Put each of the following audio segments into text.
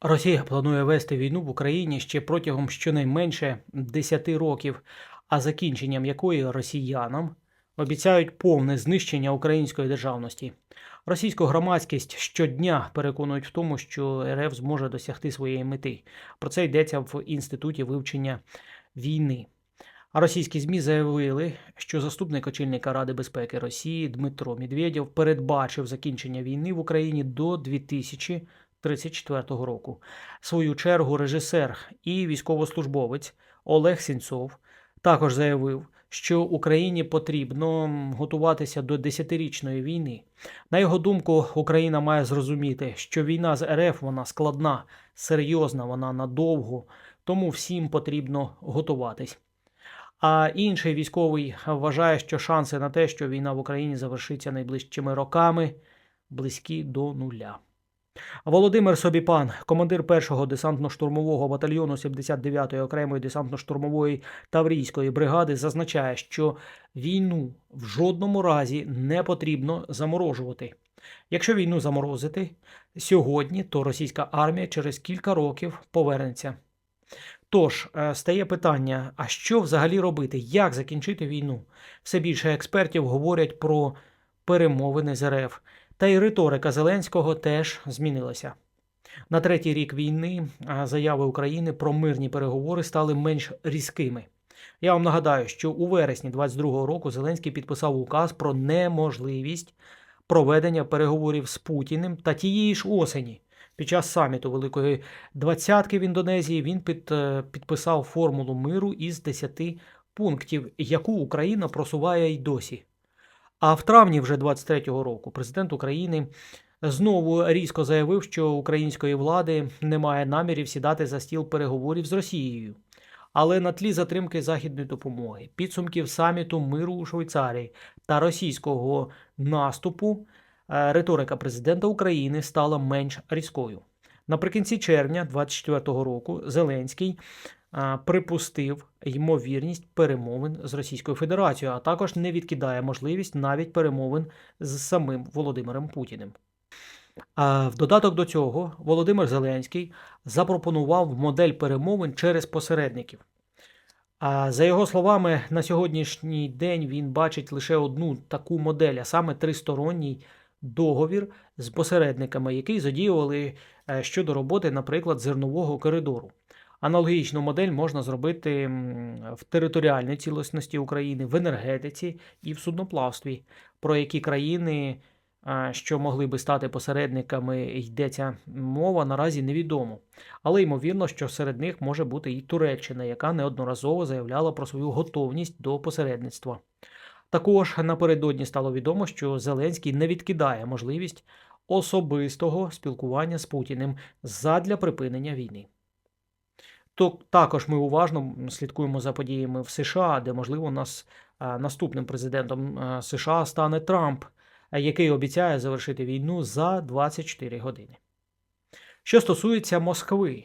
Росія планує вести війну в Україні ще протягом щонайменше 10 років, а закінченням якої росіянам обіцяють повне знищення української державності. Російську громадськість щодня переконують в тому, що РФ зможе досягти своєї мети. Про це йдеться в інституті вивчення війни. Російські ЗМІ заявили, що заступник очільника Ради безпеки Росії Дмитро Медведєв передбачив закінчення війни в Україні до 2034 року. В свою чергу режисер і військовослужбовець Олег Сінцов також заявив, що Україні потрібно готуватися до десятирічної війни. На його думку, Україна має зрозуміти, що війна з РФ вона складна, серйозна, вона надовго, тому всім потрібно готуватись. А інший військовий вважає, що шанси на те, що війна в Україні завершиться найближчими роками, близькі до нуля. Володимир Собіпан, командир першого десантно-штурмового батальйону 79-ї окремої десантно-штурмової таврійської бригади, зазначає, що війну в жодному разі не потрібно заморожувати. Якщо війну заморозити сьогодні, то російська армія через кілька років повернеться. Тож е, стає питання: а що взагалі робити? Як закінчити війну? Все більше експертів говорять про перемовини з РФ. Та й риторика Зеленського теж змінилася. На третій рік війни заяви України про мирні переговори стали менш різкими. Я вам нагадаю, що у вересні 22-го року Зеленський підписав указ про неможливість проведення переговорів з Путіним та тієї ж осені. Під час саміту Великої Двадцятки в Індонезії він під, е, підписав формулу миру із 10 пунктів, яку Україна просуває й досі. А в травні вже 23-го року президент України знову різко заявив, що української влади немає намірів сідати за стіл переговорів з Росією. Але на тлі затримки західної допомоги, підсумків саміту миру у Швейцарії та російського наступу, е, риторика президента України стала менш різкою. Наприкінці червня 24-го року Зеленський припустив ймовірність перемовин з Російською Федерацією, а також не відкидає можливість навіть перемовин з самим Володимиром Путіним. В додаток до цього Володимир Зеленський запропонував модель перемовин через посередників. А за його словами, на сьогоднішній день він бачить лише одну таку модель, а саме тристоронній договір з посередниками, який задіювали е, щодо роботи, наприклад, зернового коридору. Аналогічну модель можна зробити в територіальній цілісності України, в енергетиці і в судноплавстві, про які країни, що могли би стати посередниками, йдеться мова, наразі невідомо. Але ймовірно, що серед них може бути і Туреччина, яка неодноразово заявляла про свою готовність до посередництва. Також напередодні стало відомо, що Зеленський не відкидає можливість особистого спілкування з Путіним задля припинення війни. То також ми уважно слідкуємо за подіями в США, де, можливо, нас наступним президентом США стане Трамп, який обіцяє завершити війну за 24 години. Що стосується Москви,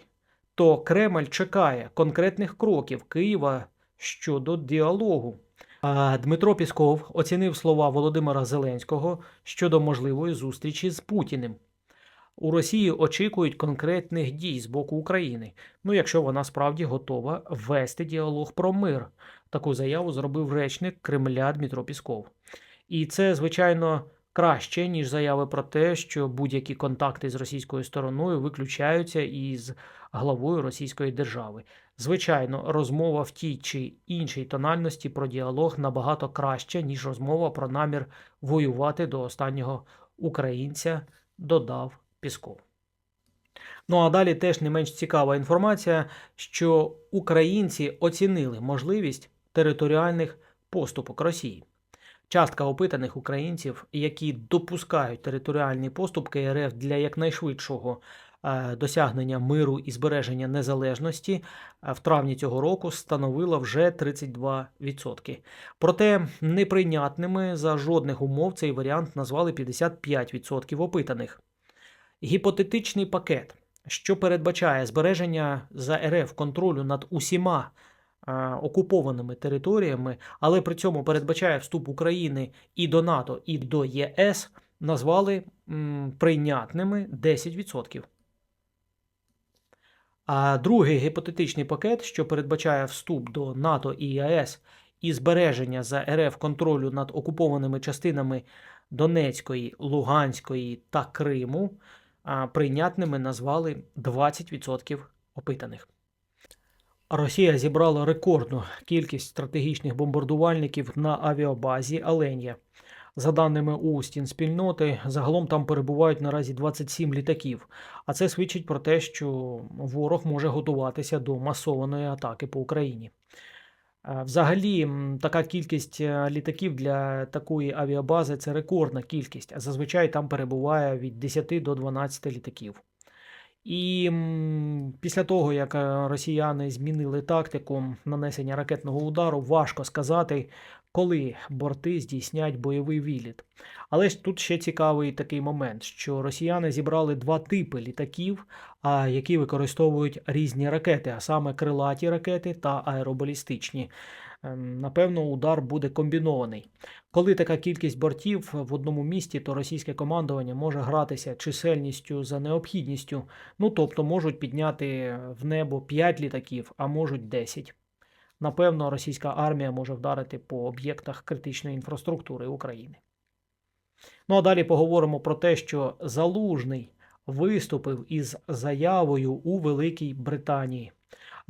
то Кремль чекає конкретних кроків Києва щодо діалогу. Дмитро Пісков оцінив слова Володимира Зеленського щодо можливої зустрічі з Путіним. У Росії очікують конкретних дій з боку України. Ну, якщо вона справді готова вести діалог про мир. Таку заяву зробив речник Кремля Дмитро Пісков. І це, звичайно, краще, ніж заяви про те, що будь-які контакти з російською стороною виключаються із главою Російської держави. Звичайно, розмова в тій чи іншій тональності про діалог набагато краще, ніж розмова про намір воювати до останнього українця, додав Пісков. Ну а далі теж не менш цікава інформація, що українці оцінили можливість територіальних поступок Росії. Частка опитаних українців, які допускають територіальні поступки РФ для якнайшвидшого е, досягнення миру і збереження незалежності, е, в травні цього року становила вже 32%. Проте неприйнятними за жодних умов цей варіант назвали 55% опитаних. Гіпотетичний пакет, що передбачає збереження за РФ контролю над усіма а, окупованими територіями, але при цьому передбачає вступ України і до НАТО, і до ЄС, назвали прийнятними 10%. А другий гіпотетичний пакет, що передбачає вступ до НАТО і ЄС і збереження за РФ контролю над окупованими частинами Донецької, Луганської та Криму, прийнятними назвали 20% опитаних. Росія зібрала рекордну кількість стратегічних бомбардувальників на авіабазі Аленія. За даними Устін спільноти, загалом там перебувають наразі 27 літаків. А це свідчить про те, що ворог може готуватися до масованої атаки по Україні. Е, Взагалі, така кількість е, літаків для такої авіабази це рекордна кількість. Зазвичай там перебуває від 10 до 12 літаків. І після того, як е, росіяни змінили тактику нанесення ракетного удару, важко сказати, коли борти здійснять бойовий віліт. Але ж тут ще цікавий такий момент, що росіяни зібрали два типи літаків, які використовують різні ракети, а саме крилаті ракети та аеробалістичні. Ем, Напевно, удар буде комбінований. Коли така кількість бортів в одному місті, то російське командування може гратися чисельністю за необхідністю. Ну тобто можуть підняти в небо 5 літаків, а можуть 10. Напевно, російська армія може вдарити по об'єктах критичної інфраструктури України. Ну а далі поговоримо про те, що Залужний виступив із заявою у Великій Британії.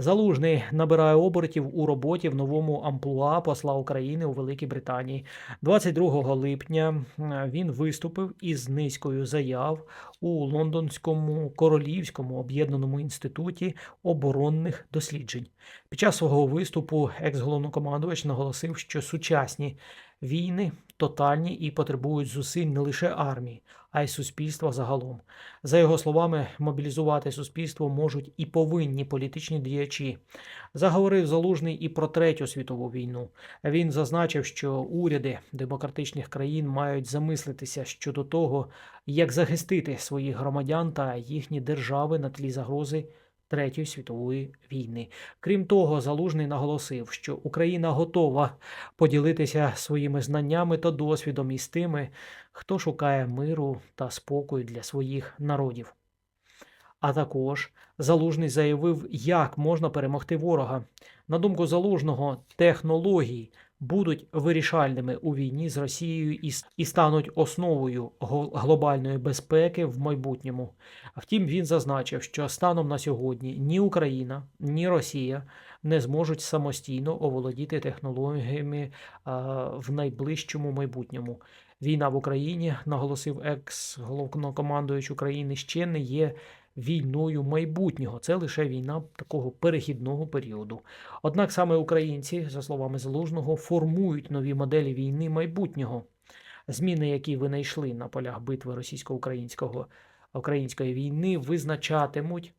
Залужний набирає обертів у роботі в новому амплуа посла України у Великій Британії. 22 липня він виступив із низкою заяв у Лондонському Королівському об'єднаному інституті оборонних досліджень. Під час свого виступу екс-головнокомандувач наголосив, що сучасні війни тотальні і потребують зусиль не лише армії, а й суспільства загалом. За його словами, мобілізувати суспільство можуть і повинні політичні діячі. Заговорив Залужний і про Третю світову війну. Він зазначив, що уряди демократичних країн мають замислитися щодо того, як захистити своїх громадян та їхні держави на тлі загрози Третьої світової війни. Крім того, Залужний наголосив, що Україна готова поділитися своїми знаннями та досвідом із тими, хто шукає миру та спокою для своїх народів. А також Залужний заявив, як можна перемогти ворога. На думку Залужного, технології будуть вирішальними у війні з Росією і, і стануть основою глобальної безпеки в майбутньому. Втім, він зазначив, що станом на сьогодні ні Україна, ні Росія не зможуть самостійно оволодіти технологіями в найближчому майбутньому. Війна в Україні, наголосив екс-головнокомандуючий України, ще не є війною майбутнього. Це лише війна такого перехідного періоду. Однак саме українці, за словами Залужного, формують нові моделі війни майбутнього. Зміни, які винайшли на полях битви російсько-українського української війни, визначатимуть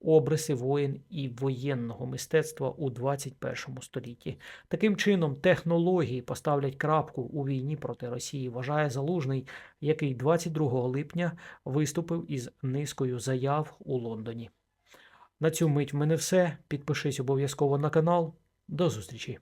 обриси воїн і воєнного мистецтва у 21 столітті. Таким чином, технології поставлять крапку у війні проти Росії, вважає Залужний, який 22 липня виступив із низкою заяв у Лондоні. На цю мить в мене все. Підпишись обов'язково на канал. До зустрічі!